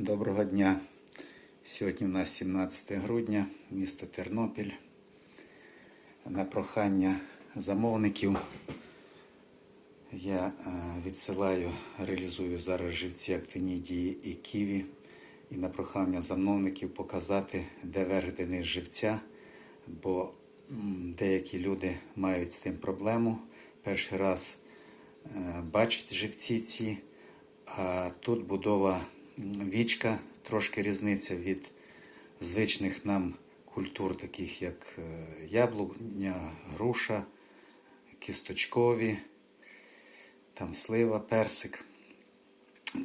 Доброго дня. Сьогодні у нас 17 грудня, місто Тернопіль. На прохання замовників я е, відсилаю, реалізую зараз живці актинідії і ківі. І на прохання замовників показати, де верх, живця, бо деякі люди мають з тим проблему. Перший раз е, бачать живці ці, а тут будова вічка, трошки різниця від звичних нам культур, таких як е, яблуня, груша, кісточкові, там слива, персик.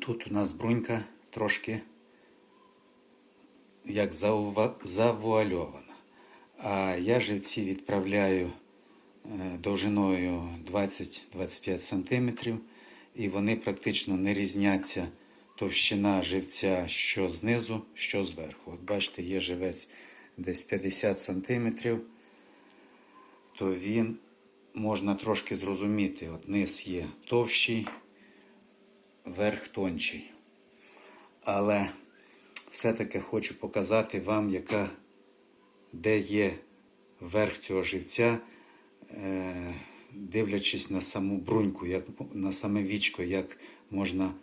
Тут у нас брунька трошки як завуальована. А я живці відправляю е, довжиною 20-25 см, і вони практично не різняться товщина живця що знизу, що зверху. От бачите, є живець десь 50 см, то він можна трошки зрозуміти. От низ є товщий, верх тончий. Але все-таки хочу показати вам, яка, де є верх цього живця, е, дивлячись на саму бруньку, як, на саме вічко, як можна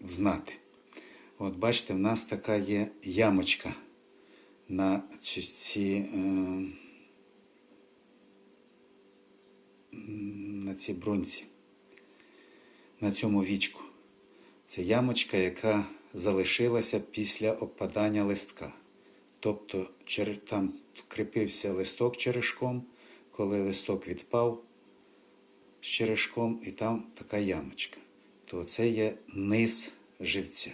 взнати. От бачите, в нас така є ямочка на ці, е, на цій бруньці, на цьому вічку. Це ямочка, яка залишилася після обпадання листка. Тобто там кріпився листок черешком, коли листок відпав з черешком, і там така ямочка. То це є низ живця.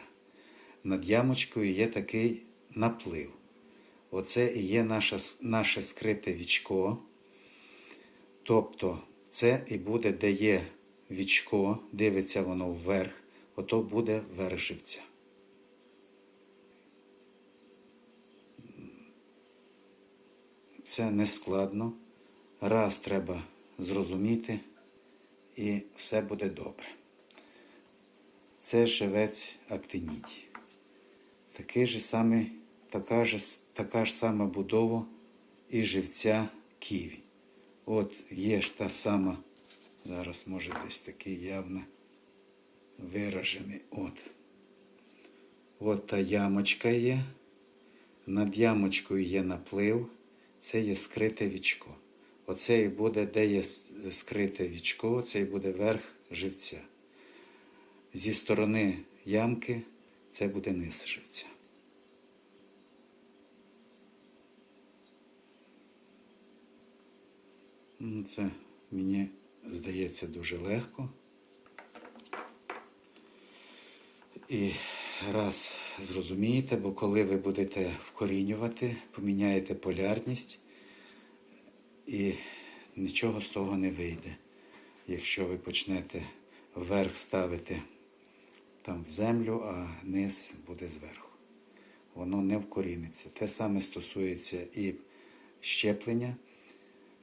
Над ямочкою є такий наплив. Оце і є наше, наше скрите вічко. Тобто це і буде, де є вічко, дивиться воно вверх, ото буде верх живця. Це не складно. Раз треба зрозуміти, і все буде добре. Це живець актинідії. Такий же самий, така, ж, така ж сама будова і живця ківі. От є ж та сама, зараз може десь такий явно виражений. От. От та ямочка є. Над ямочкою є наплив, це є скрите вічко. Оце і буде, де є скрите вічко, це і буде верх живця. Зі сторони ямки це буде низ живця. Це мені здається дуже легко. І раз зрозумієте, бо коли ви будете вкорінювати, поміняєте полярність, і нічого з того не вийде. Якщо ви почнете вверх ставити там в землю, а низ буде зверху. Воно не вкоріниться. Те саме стосується і щеплення.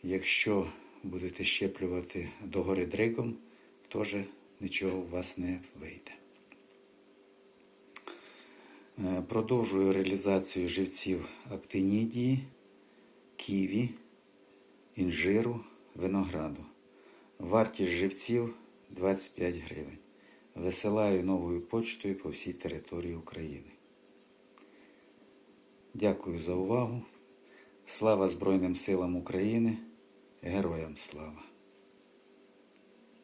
Якщо будете щеплювати догори дригом, теж нічого у вас не вийде. Е, Продовжую реалізацію живців актинідії, ківі, інжиру, винограду. Вартість живців 25 гривень. Висилаю новою почтою по всій території України. Дякую за увагу. Слава Збройним силам України. Героям слава!